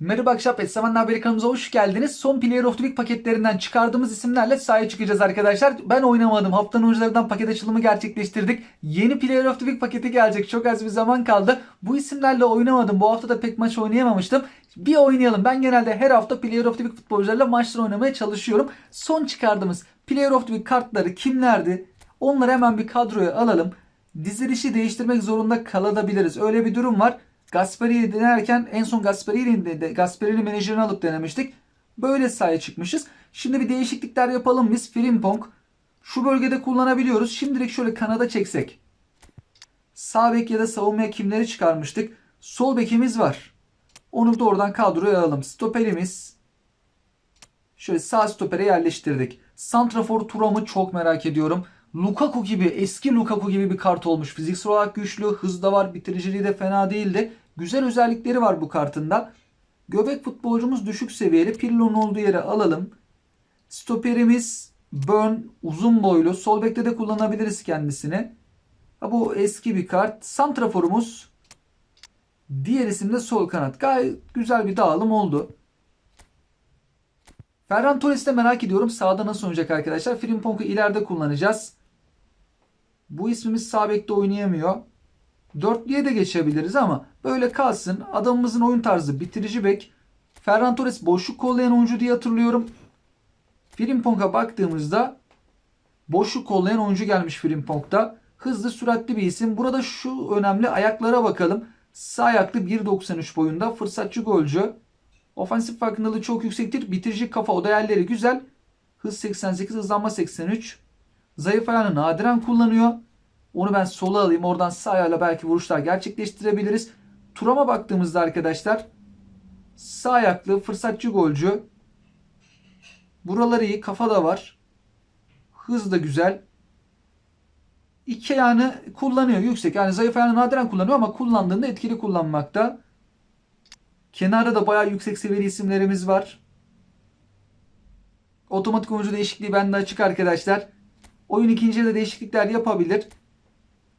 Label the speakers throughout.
Speaker 1: Merhaba Akşap Essemen Haberi kanalımıza hoş geldiniz. Son Player of the Week paketlerinden çıkardığımız isimlerle sahaya çıkacağız arkadaşlar. Ben oynamadım. Haftanın oyuncularından paket açılımı gerçekleştirdik. Yeni Player of the Week paketi gelecek. Çok az bir zaman kaldı. Bu isimlerle oynamadım. Bu hafta da pek maç oynayamamıştım. Bir oynayalım. Ben genelde her hafta Player of the Week futbolcularla maçlar oynamaya çalışıyorum. Son çıkardığımız Player of the Week kartları kimlerdi? Onları hemen bir kadroya alalım. Dizilişi değiştirmek zorunda kalabiliriz. Öyle bir durum var. Gasperi'yi denerken en son Gasperi'nin de, de Gasperi'nin menajerini alıp denemiştik. Böyle sahaya çıkmışız. Şimdi bir değişiklikler yapalım biz. Frimpong şu bölgede kullanabiliyoruz. Şimdilik şöyle kanada çeksek. Sağ bek ya da savunmaya kimleri çıkarmıştık? Sol bekimiz var. Onu da oradan kadroya alalım. Stoperimiz şöyle sağ stopere yerleştirdik. Santrafor Turam'ı çok merak ediyorum. Lukaku gibi eski Lukaku gibi bir kart olmuş. Fiziksel olarak güçlü, hız da var, bitiriciliği de fena değildi. Güzel özellikleri var bu kartında. Göbek futbolcumuz düşük seviyeli. Pirlo'nun olduğu yere alalım. Stoperimiz Burn uzun boylu. Sol bekte de kullanabiliriz kendisini. Ha, bu eski bir kart. Santraforumuz diğer isim de sol kanat. Gayet güzel bir dağılım oldu. Ferran Torres'i merak ediyorum. Sağda nasıl oynayacak arkadaşlar? Frimpong'u ileride kullanacağız. Bu ismimiz sağ bekte oynayamıyor. Dörtlüye de geçebiliriz ama böyle kalsın. Adamımızın oyun tarzı bitirici bek. Ferran Torres boşluk kollayan oyuncu diye hatırlıyorum. Frimpong'a baktığımızda boşluk kollayan oyuncu gelmiş Frimpong'da. Hızlı süratli bir isim. Burada şu önemli ayaklara bakalım. Sağ ayaklı 1.93 boyunda fırsatçı golcü. Ofansif farkındalığı çok yüksektir. Bitirici kafa o değerleri güzel. Hız 88, hızlanma 83. Zayıf ayağını nadiren kullanıyor. Onu ben sola alayım. Oradan sağ ayağıyla belki vuruşlar gerçekleştirebiliriz. Turam'a baktığımızda arkadaşlar sağ ayaklı fırsatçı golcü. Buraları iyi. Kafa da var. Hız da güzel. İki ayağını kullanıyor yüksek. Yani zayıf ayağını nadiren kullanıyor ama kullandığında etkili kullanmakta. Kenarda da bayağı yüksek seviyeli isimlerimiz var. Otomatik oyuncu değişikliği bende açık arkadaşlar. Oyun ikinciye de değişiklikler yapabilir.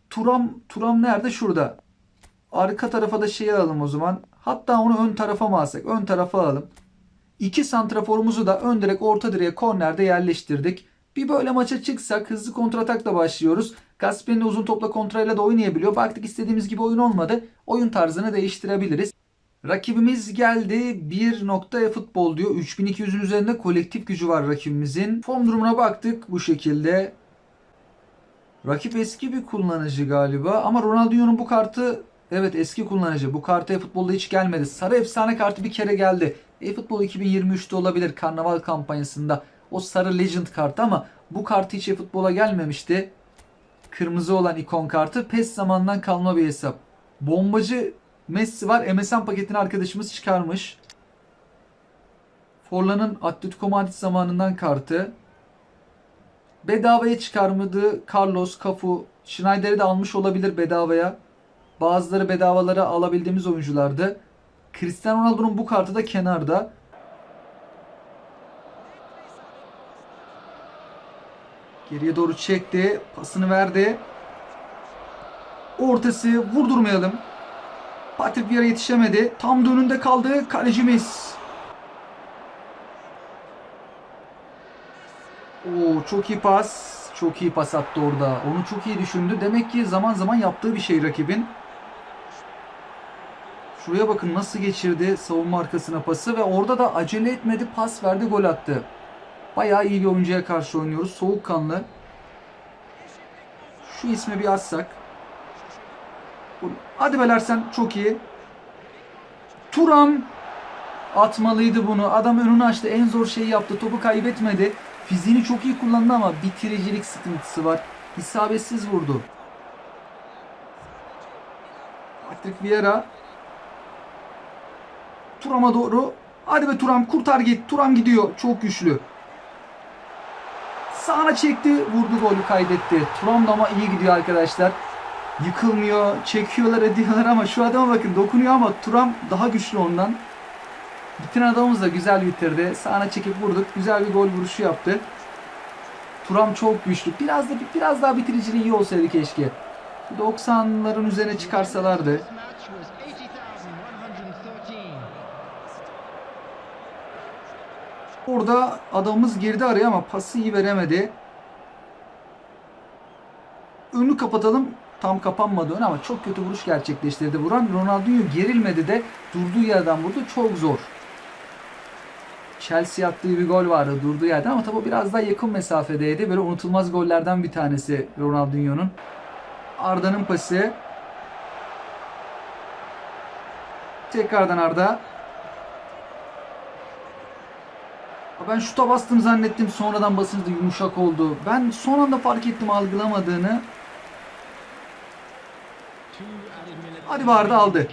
Speaker 1: Turam Turam nerede? Şurada. Arka tarafa da şeyi alalım o zaman. Hatta onu ön tarafa mı alsak? Ön tarafa alalım. İki santraforumuzu da ön direk orta direğe kornerde yerleştirdik. Bir böyle maça çıksak hızlı kontratakla başlıyoruz. Gasperi'nin uzun topla kontrayla da oynayabiliyor. Baktık istediğimiz gibi oyun olmadı. Oyun tarzını değiştirebiliriz. Rakibimiz geldi. 1 nokta futbol diyor. 3200'ün üzerinde kolektif gücü var rakibimizin. Form durumuna baktık bu şekilde. Rakip eski bir kullanıcı galiba ama Ronaldinho'nun bu kartı evet eski kullanıcı. Bu kartı futbolda hiç gelmedi. Sarı efsane kartı bir kere geldi. E-Futbol 2023'te olabilir karnaval kampanyasında. O sarı legend kartı ama bu kartı hiç e-futbola gelmemişti. Kırmızı olan ikon kartı PES zamandan kalma bir hesap. Bombacı Messi var. MSN paketini arkadaşımız çıkarmış. Forlan'ın Atletico Madrid zamanından kartı. Bedavaya çıkarmadığı Carlos, Cafu, Schneider'i de almış olabilir bedavaya. Bazıları bedavalara alabildiğimiz oyunculardı. Cristiano Ronaldo'nun bu kartı da kenarda. Geriye doğru çekti. Pasını verdi. Ortası vurdurmayalım. Patrick Vieira yetişemedi. Tam da önünde kaldı kalecimiz. Oo çok iyi pas. Çok iyi pas attı orada. Onu çok iyi düşündü. Demek ki zaman zaman yaptığı bir şey rakibin. Şuraya bakın nasıl geçirdi savunma arkasına pası ve orada da acele etmedi. Pas verdi, gol attı. Bayağı iyi bir oyuncuya karşı oynuyoruz. Soğukkanlı. Şu ismi bir açsak. Hadi Belersen çok iyi. Turam atmalıydı bunu. Adam önünü açtı. En zor şeyi yaptı. Topu kaybetmedi. Fiziğini çok iyi kullandı ama bitiricilik sıkıntısı var. İsabetsiz vurdu. Patrick Vieira Turam'a doğru. Hadi be Turam kurtar git. Turam gidiyor. Çok güçlü. Sağına çekti. Vurdu golü kaydetti. Turam da ama iyi gidiyor arkadaşlar. Yıkılmıyor. Çekiyorlar ediyorlar ama şu adama bakın dokunuyor ama Turam daha güçlü ondan. Bitiren adamımız da güzel bitirdi. Sağına çekip vurduk. Güzel bir gol vuruşu yaptı. Turam çok güçlü. Biraz da biraz daha bitiriciliği iyi olsaydı keşke. 90'ların üzerine çıkarsalardı. Orada adamımız girdi araya ama pası iyi veremedi. Önü kapatalım. Tam kapanmadı ön ama çok kötü vuruş gerçekleştirdi. Vuran Ronaldinho gerilmedi de durduğu yerden vurdu. Çok zor. Chelsea attığı bir gol vardı durduğu yerden ama tabi biraz daha yakın mesafedeydi. Böyle unutulmaz gollerden bir tanesi Ronaldinho'nun. Arda'nın pası. Tekrardan Arda. Ben şuta bastım zannettim. Sonradan basınca yumuşak oldu. Ben son anda fark ettim algılamadığını. Hadi Arda aldı.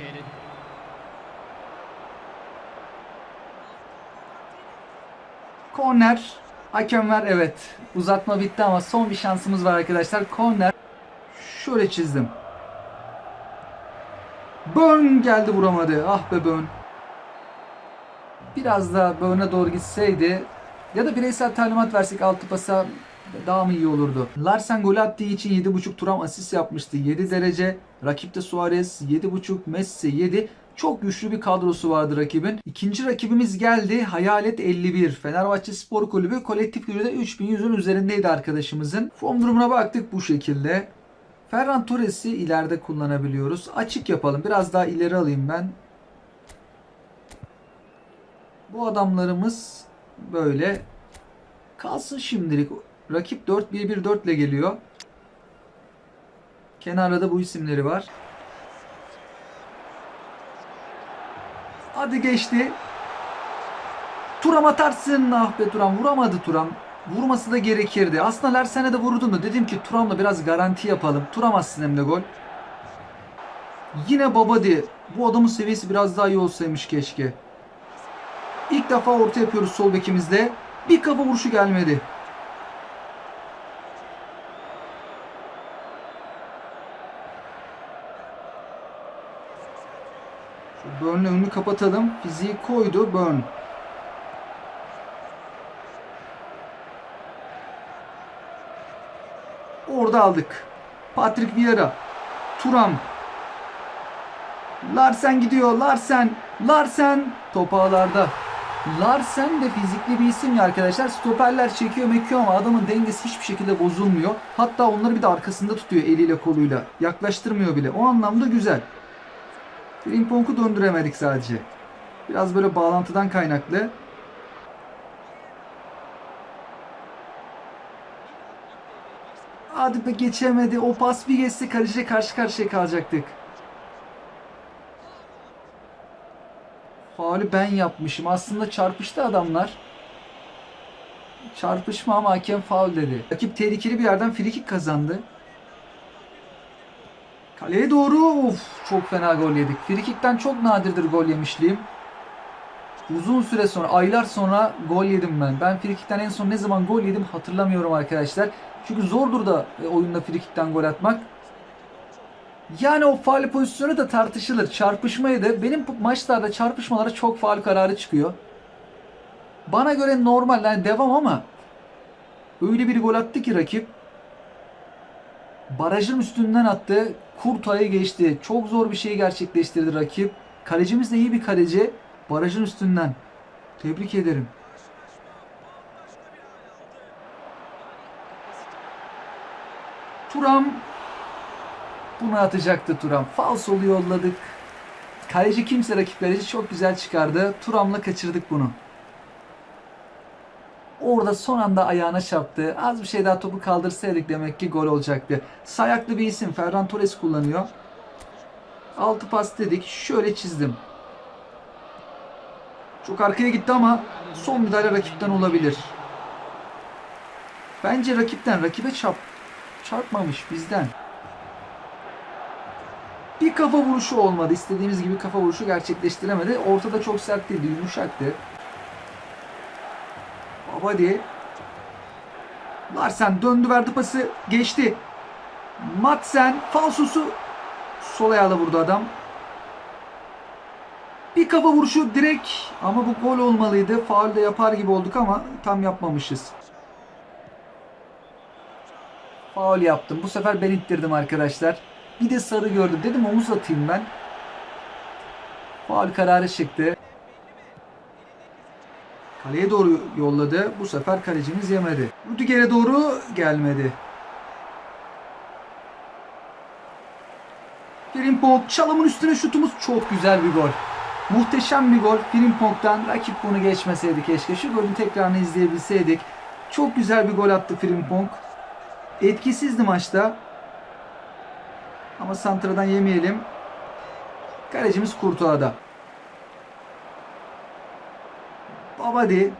Speaker 1: Korner. Hakem ver evet. Uzatma bitti ama son bir şansımız var arkadaşlar. Korner. Şöyle çizdim. Burn geldi vuramadı. Ah be Burn. Biraz da Burn'e doğru gitseydi ya da bireysel talimat versek altı pasa daha mı iyi olurdu? Larsen gol attığı için 7.5 Turam asist yapmıştı. 7 derece. Rakipte Suarez 7.5 Messi 7. Çok güçlü bir kadrosu vardı rakibin. İkinci rakibimiz geldi. Hayalet 51. Fenerbahçe Spor Kulübü kolektif gücüde 3100'ün üzerindeydi arkadaşımızın. Form durumuna baktık bu şekilde. Ferran Torres'i ileride kullanabiliyoruz. Açık yapalım. Biraz daha ileri alayım ben. Bu adamlarımız böyle kalsın şimdilik. Rakip 4-1-1-4 ile geliyor. Kenarda da bu isimleri var. Hadi geçti. Turam atarsın. Ah be Turam. Vuramadı Turam. Vurması da gerekirdi. Aslında Larsen'e de vurdum da dedim ki Turam'la biraz garanti yapalım. Turam atsın hem de gol. Yine Babadi. Bu adamın seviyesi biraz daha iyi olsaymış keşke. İlk defa orta yapıyoruz sol bekimizde. Bir kafa vuruşu gelmedi. Şu Burn'le önünü kapatalım. Fiziği koydu Burn. Orada aldık. Patrick Vieira. Turam. Larsen gidiyor. Larsen. Larsen. Top ağlarda. Larsen de fizikli bir isim ya arkadaşlar. Stoperler çekiyor mekiyor ama adamın dengesi hiçbir şekilde bozulmuyor. Hatta onları bir de arkasında tutuyor eliyle koluyla. Yaklaştırmıyor bile. O anlamda güzel. Frimpong'u döndüremedik sadece. Biraz böyle bağlantıdan kaynaklı. Hadi be geçemedi. O pas bir geçse kaleciyle karşı karşıya kalacaktık. Faulü ben yapmışım. Aslında çarpıştı adamlar. Çarpışma ama hakem faul dedi. Rakip tehlikeli bir yerden frikik kazandı. Kaleye doğru of, çok fena gol yedik. Frikikten çok nadirdir gol yemişliğim. Uzun süre sonra, aylar sonra gol yedim ben. Ben frikikten en son ne zaman gol yedim hatırlamıyorum arkadaşlar. Çünkü zordur da e, oyunda frikikten gol atmak. Yani o faal pozisyonu da tartışılır. Çarpışmaydı. Benim bu maçlarda çarpışmalara çok faal kararı çıkıyor. Bana göre normal yani devam ama öyle bir gol attı ki rakip barajın üstünden attı. Kurtay'ı geçti. Çok zor bir şey gerçekleştirdi rakip. Kalecimiz de iyi bir kaleci. Barajın üstünden. Tebrik ederim. Turam bunu atacaktı Turam. Falsolu yolladık. Kaleci kimse rakip kaleci çok güzel çıkardı. Turam'la kaçırdık bunu. Orada son anda ayağına çarptı. Az bir şey daha topu kaldırsaydık demek ki gol olacaktı. Sayaklı bir isim. Ferran Torres kullanıyor. Altı pas dedik. Şöyle çizdim. Çok arkaya gitti ama son müdahale rakipten olabilir. Bence rakipten. Rakibe çarp çarpmamış bizden. Bir kafa vuruşu olmadı. İstediğimiz gibi kafa vuruşu gerçekleştiremedi. Ortada çok sert değildi. Yumuşaktı. Babadi. Larsen döndü verdi pası. Geçti. Matsen falsosu sol ayağıyla vurdu adam. Bir kafa vuruşu direkt ama bu gol olmalıydı. Faul de yapar gibi olduk ama tam yapmamışız. Faul yaptım. Bu sefer ben ittirdim arkadaşlar. Bir de sarı gördüm. Dedim omuz atayım ben. Faul kararı çıktı. Kaleye doğru yolladı. Bu sefer kalecimiz yemedi. Rüdiger'e doğru gelmedi. Frimpong çalımın üstüne şutumuz çok güzel bir gol. Muhteşem bir gol Frimpong'dan. Rakip bunu geçmeseydi keşke. Şu golün tekrarını izleyebilseydik. Çok güzel bir gol attı Frimpong. Etkisizdi maçta. Ama santradan yemeyelim. Kalecimiz Kurtuğa'da. Babadi.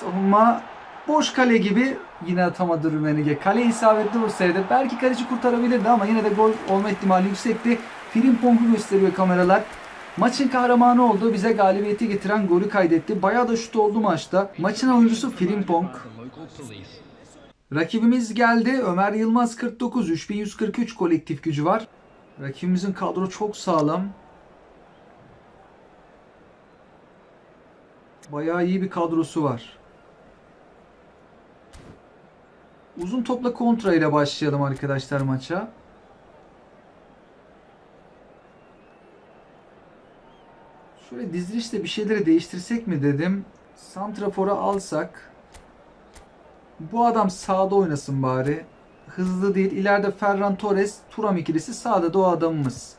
Speaker 1: Savunma boş kale gibi yine atamadı Rümenige. Kale isabetli vursaydı belki kaleci kurtarabilirdi ama yine de gol olma ihtimali yüksekti. Frimpong'u gösteriyor kameralar. Maçın kahramanı oldu. Bize galibiyeti getiren golü kaydetti. Bayağı da şut oldu maçta. Maçın oyuncusu Frimpong. Rakibimiz geldi. Ömer Yılmaz 49. 3143 kolektif gücü var. Rakibimizin kadro çok sağlam. Bayağı iyi bir kadrosu var. Uzun topla kontra ile başlayalım arkadaşlar maça. Şöyle dizilişte bir şeyleri değiştirsek mi dedim. Santrafor'a alsak. Bu adam sağda oynasın bari. Hızlı değil. İleride Ferran Torres, Turam ikilisi sağda da o adamımız.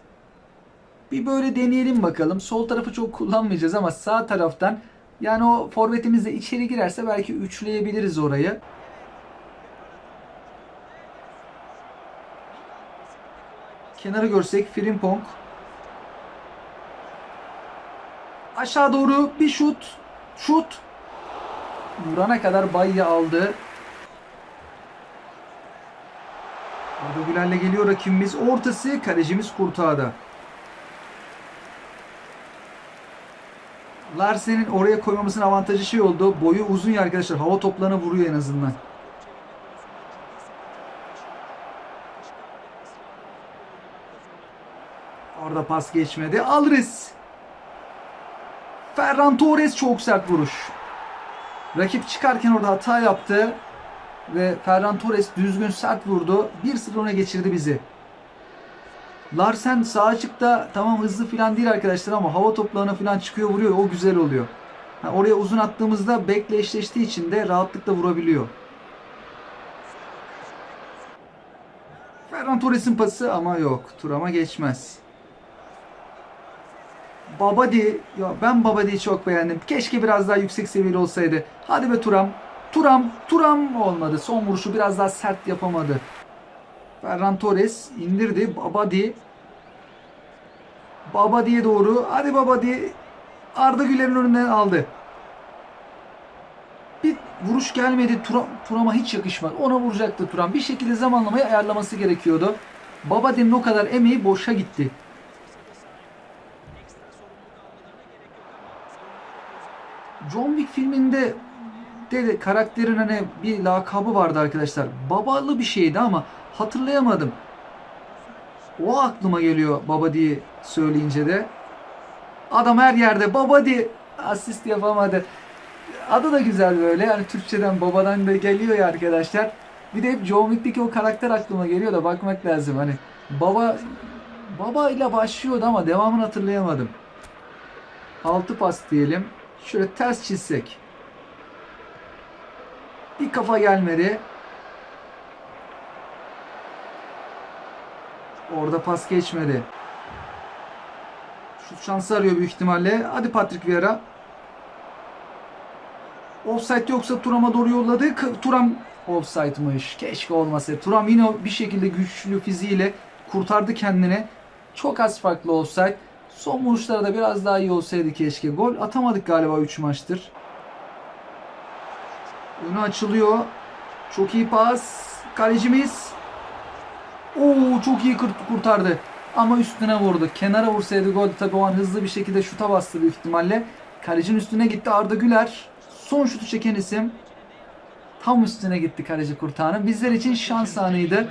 Speaker 1: Bir böyle deneyelim bakalım. Sol tarafı çok kullanmayacağız ama sağ taraftan yani o forvetimiz de içeri girerse belki üçleyebiliriz orayı. Kenarı görsek Frimpong. Aşağı doğru bir şut. Şut. Vurana kadar Bayya aldı. Arda Güler'le geliyor rakibimiz. Ortası kalecimiz Kurtağ'da. Larsen'in oraya koymamızın avantajı şey oldu. Boyu uzun ya arkadaşlar. Hava toplarına vuruyor en azından. Orada pas geçmedi. Alırız. Ferran Torres çok sert vuruş. Rakip çıkarken orada hata yaptı. Ve Ferran Torres düzgün sert vurdu. 1-0 öne geçirdi bizi. Larsen sağ açıkta tamam hızlı falan değil arkadaşlar ama hava toplarına falan çıkıyor vuruyor. O güzel oluyor. Ha, oraya uzun attığımızda bekle eşleştiği için de rahatlıkla vurabiliyor. Ferran Torres'in pası ama yok. Turam'a geçmez. Babadi. Ya ben Babadi'yi çok beğendim. Keşke biraz daha yüksek seviyeli olsaydı. Hadi be Turam. Turam. Turam olmadı. Son vuruşu biraz daha sert yapamadı. Ferran Torres indirdi. Babadi. Babadi'ye doğru. Hadi Babadi. Arda Güler'in önünden aldı. Bir vuruş gelmedi. Turam, Turam'a hiç yakışmadı. Ona vuracaktı Turam. Bir şekilde zamanlamayı ayarlaması gerekiyordu. Babadi'nin o kadar emeği boşa gitti. John Wick filminde de, de karakterin hani bir lakabı vardı arkadaşlar. Babalı bir şeydi ama hatırlayamadım. O aklıma geliyor baba diye söyleyince de. Adam her yerde baba diye asist yapamadı. Adı da güzel böyle. Yani Türkçeden babadan da geliyor ya arkadaşlar. Bir de hep John Wick'teki o karakter aklıma geliyor da bakmak lazım. Hani baba baba ile başlıyordu ama devamını hatırlayamadım. Altı pas diyelim. Şöyle ters çizsek. Bir kafa gelmedi. Orada pas geçmedi. Şut şansı arıyor büyük ihtimalle. Hadi Patrick Vieira. Offside yoksa Turam'a doğru yolladı. K- Turam offside'mış. Keşke olmasa. Turam yine bir şekilde güçlü fiziğiyle kurtardı kendini. Çok az farklı offside. Son vuruşlara da biraz daha iyi olsaydı keşke. Gol atamadık galiba 3 maçtır. Önü açılıyor. Çok iyi pas. Kalecimiz. Oo çok iyi kurt- kurtardı. Ama üstüne vurdu. Kenara vursaydı gol tabii o an hızlı bir şekilde şuta bastı büyük ihtimalle. Kalecinin üstüne gitti Arda Güler. Son şutu çeken isim. Tam üstüne gitti kaleci kurtarın. Bizler için şans anıydı.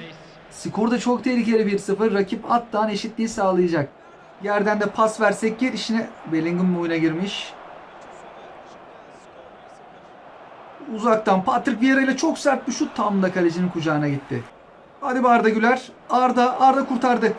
Speaker 1: Skor da çok tehlikeli 1-0. Rakip attan eşitliği sağlayacak. Yerden de pas versek gir işine Bellingham oyuna girmiş. Uzaktan Patrick Vieira ile çok sert bir şut tam da kalecinin kucağına gitti. Hadi Arda Güler. Arda, Arda kurtardı.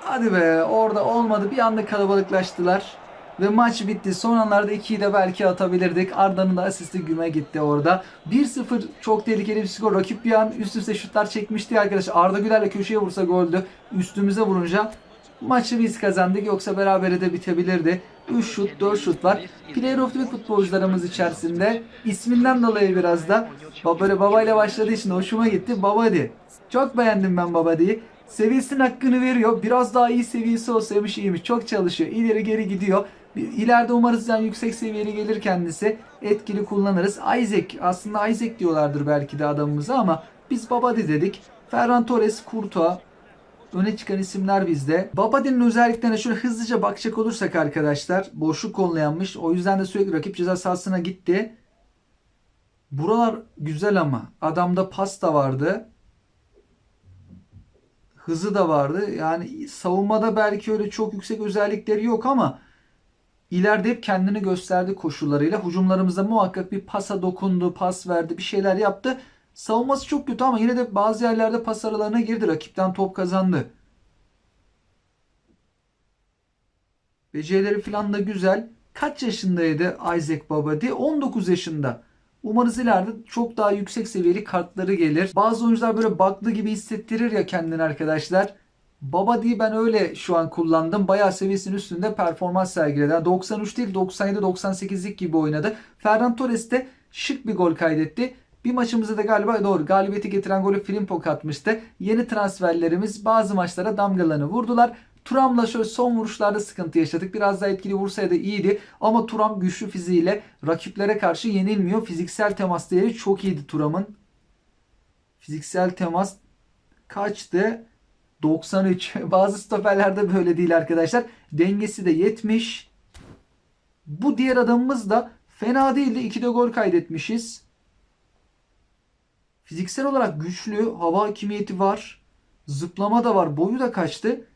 Speaker 1: Hadi be orada olmadı. Bir anda kalabalıklaştılar. Ve maç bitti. Son anlarda 2'yi de belki atabilirdik. Arda'nın da asisti güme gitti orada. 1-0 çok tehlikeli bir skor. Rakip bir an üst üste şutlar çekmişti arkadaşlar. Arda Güler'le köşeye vursa goldü. Üstümüze vurunca maçı biz kazandık. Yoksa berabere de bitebilirdi. 3 şut 4 şut var. Player of the Week futbolcularımız içerisinde isminden dolayı biraz da Babari babayla başladığı için hoşuma gitti. Babadi. Çok beğendim ben Babadi'yi. Seviyesinin hakkını veriyor. Biraz daha iyi seviyesi olsaymış iyiymiş. Çok çalışıyor. İleri geri gidiyor. İleride umarız yani yüksek seviyeli gelir kendisi. Etkili kullanırız. Isaac. Aslında Isaac diyorlardır belki de adamımıza ama biz Babadi dedik. Ferran Torres, Courtois, öne çıkan isimler bizde. Babadi'nin özelliklerine şöyle hızlıca bakacak olursak arkadaşlar boşluk kollayanmış. O yüzden de sürekli rakip ceza sahasına gitti. Buralar güzel ama adamda pas da vardı. Hızı da vardı. Yani savunmada belki öyle çok yüksek özellikleri yok ama ileride hep kendini gösterdi koşullarıyla. Hücumlarımızda muhakkak bir pasa dokundu, pas verdi, bir şeyler yaptı. Savunması çok kötü ama yine de bazı yerlerde pas aralarına girdi. Rakipten top kazandı. Becerileri falan da güzel. Kaç yaşındaydı Isaac Babadi? 19 yaşında. Umarız ileride çok daha yüksek seviyeli kartları gelir. Bazı oyuncular böyle bug'lı gibi hissettirir ya kendini arkadaşlar. Babadi'yi ben öyle şu an kullandım. Bayağı seviyesinin üstünde performans sergiledi. Yani 93 değil 97-98'lik gibi oynadı. Ferran Torres de şık bir gol kaydetti. Bir maçımızda da galiba doğru galibiyeti getiren golü Frimpong atmıştı. Yeni transferlerimiz bazı maçlara damgalarını vurdular. Turam'la şöyle son vuruşlarda sıkıntı yaşadık. Biraz daha etkili vursaydı iyiydi. Ama Turam güçlü fiziğiyle rakiplere karşı yenilmiyor. Fiziksel temas değeri çok iyiydi Turam'ın. Fiziksel temas kaçtı? 93. Bazı stoperlerde böyle değil arkadaşlar. Dengesi de 70. Bu diğer adamımız da fena değildi. 2 de gol kaydetmişiz. Fiziksel olarak güçlü. Hava hakimiyeti var. Zıplama da var. Boyu da kaçtı.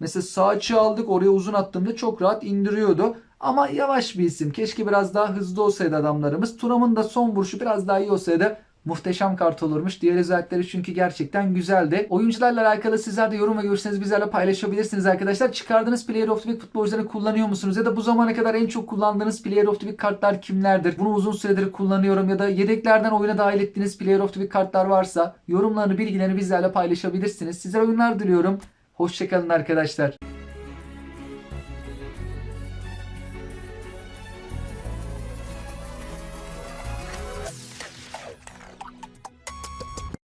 Speaker 1: Mesela sağ açı aldık. Oraya uzun attığımda çok rahat indiriyordu. Ama yavaş bir isim. Keşke biraz daha hızlı olsaydı adamlarımız. Turam'ın da son vuruşu biraz daha iyi olsaydı muhteşem kart olurmuş. Diğer özellikleri çünkü gerçekten güzeldi. Oyuncularla alakalı sizler de yorum ve görüşlerinizi bizlerle paylaşabilirsiniz arkadaşlar. Çıkardığınız Player of the Week futbolcularını kullanıyor musunuz? Ya da bu zamana kadar en çok kullandığınız Player of the Week kartlar kimlerdir? Bunu uzun süredir kullanıyorum ya da yedeklerden oyuna dahil ettiğiniz Player of the Week kartlar varsa yorumlarını, bilgilerini bizlerle paylaşabilirsiniz. Sizlere oyunlar diliyorum. Hoşçakalın arkadaşlar.